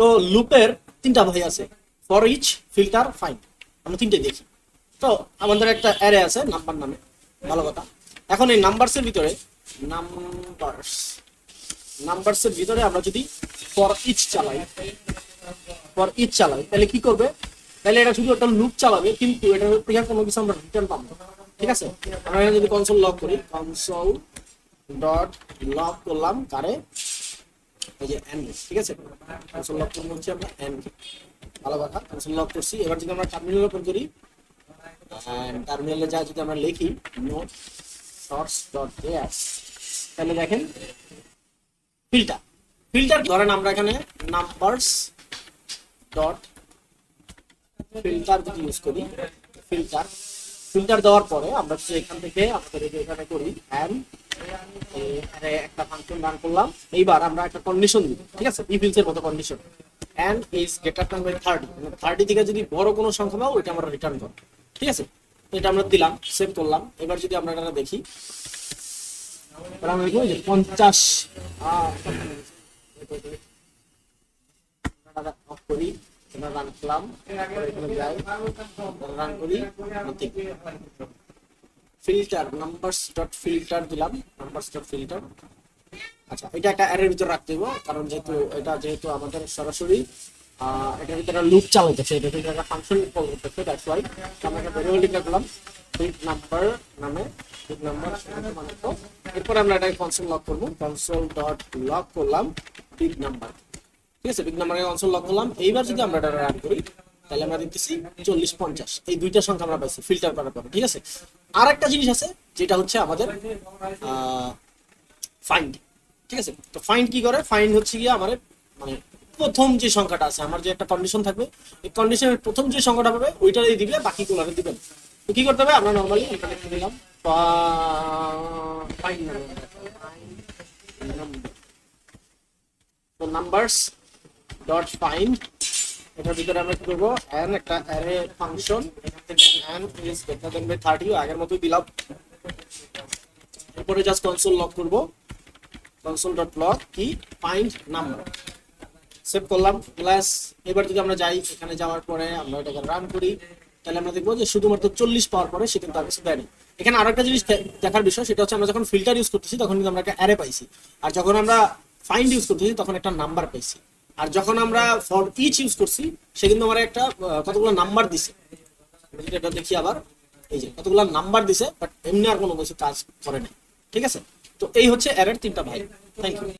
তো লুপের তিনটা ভাই আছে। ফর ইচ ফিল্টার ফাইন আমরা তিনটে দেখি। তো আমাদের একটা অ্যারে আছে নাম্বার নামে। ভালো কথা। এখন এই নাম্বারসের ভিতরে নাম্বারস নাম্বারসের ভিতরে আমরা যদি ফর ইচ চালাই ফর ইচ চালাই, তাহলে কি করবে? তাহলে এটা শুধু একটা লুপ চালাবে, কিন্তু এটা থেকে কোনো কিছু আমরা রিটার্ন পাবো ঠিক আছে? আমরা যদি কনসোল লক করি কনসোল ডট লক করলাম, কারে? এই ভালো কথা কনসোল লক করছি। এবার টার্মিনাল যা যদি আমরা লিখি নোট শর্টস ডট এস তাহলে দেখেন ফিল্টার ফিল্টার ধরেন আমরা এখানে নাম্বারস ডট ফিল্টার ইউজ করি ফিল্টার ফিল্টার দেওয়ার পরে আমরা এখান থেকে আমাদের এখানে করি অ্যান্ড একটা ফাংশন রান করলাম। এইবার আমরা একটা কন্ডিশন দিব, ঠিক আছে? ইফ এর মতো condition and is greater than by thirty মানে থার্টি থেকে যদি বড় কোনো সংখ্যা পাও ওইটা আমরা রিটার্ন করব, ঠিক আছে? এটা আমরা দিলাম সেভ করলাম। এবার যদি আমরা এটা দেখি তাহলে আমরা দেখব যে পঞ্চাশ। অফ করি এখানে রান করলাম। রান করি ফিল্টার নাম্বারস ডট ফিল্টার দিলাম নাম্বারস ডট ফিল্টার আচ্ছা এটা একটা অ্যারের ভিতর রাখতে হবে কারণ যেহেতু এটা যেহেতু আমাদের সরাসরি এটার ভিতরে লুপ চালাইতেছে, এটা ভিতরে একটা ফাংশন কল করতেছে দ্যাটস ওয়াই আমরা একটা ভেরিয়েবল ডিক্লেয়ার করলাম ফিল্ড নাম্বার নামে ফিল্ড নাম্বার মানে তো। এরপর আমরা এটাকে কনসোল লক করব কনসোল ডট লক করলাম ফিল্ড নাম্বার ঠিক আছে বিগ নাম্বারে কনসোল লক করলাম। এইবার যদি আমরা এটা রান করি তাহলে আমরা দেখতেছি চল্লিশ পঞ্চাশ। এই দুইটা সংখ্যা আমরা পাইছি ফিল্টার করার পরে, ঠিক আছে? আর একটা জিনিস আছে, যেটা হচ্ছে আমাদের ফাইন্ড ঠিক আছে? তো ফাইন্ড কি করে? ফাইন্ড হচ্ছে গিয়ে আমার মানে প্রথম যে সংখ্যাটা আছে, আমার যে একটা কন্ডিশন থাকবে, এই কন্ডিশনের প্রথম যে সংখ্যাটা পাবে ওইটাই দিবে বাকিগুলো দিবেন। তো কি করতে হবে? আমরা নর্মালি এখানে লিখে দিলাম ফাইন্ড তো নাম্বারস ডট ফাইন্ড এটার ভিতরে আমরা কি করব? এন একটা অ্যারে ফাংশন এখান থেকে N is greater than by 30 আগের মতোই দিলাম। এরপরে জাস্ট কনসোল লক করব। কনসোল ডট লক কি ফাইন্ড নাম্বার সেভ করলাম। প্লাস এবার যদি আমরা যাই এখানে যাওয়ার পরে আমরা এটাকে রান করি, তাহলে আমরা দেখব যে শুধুমাত্র চল্লিশ পাওয়ার পরে সে কিন্তু আর কিছু দেয়নি। এখানে আরও একটা জিনিস দেখার বিষয়, সেটা হচ্ছে আমরা যখন ফিল্টার ইউজ করতেছি, তখন কিন্তু আমরা একটা অ্যারে পাইছি। আর যখন আমরা ফাইন্ড ইউজ করতেছি, তখন একটা নাম্বার পাইছি। আর যখন আমরা ফর ইচ ইউজ করছি, সে কিন্তু আমার একটা কতগুলো নাম্বার দিছে। এটা দেখি আবার, এই যে কতগুলো নাম্বার দিছে বাট এমনি আর কোনো কিছু কাজ করে না ঠিক আছে? তো এই হচ্ছে অ্যারের তিনটা ভাই। Thank you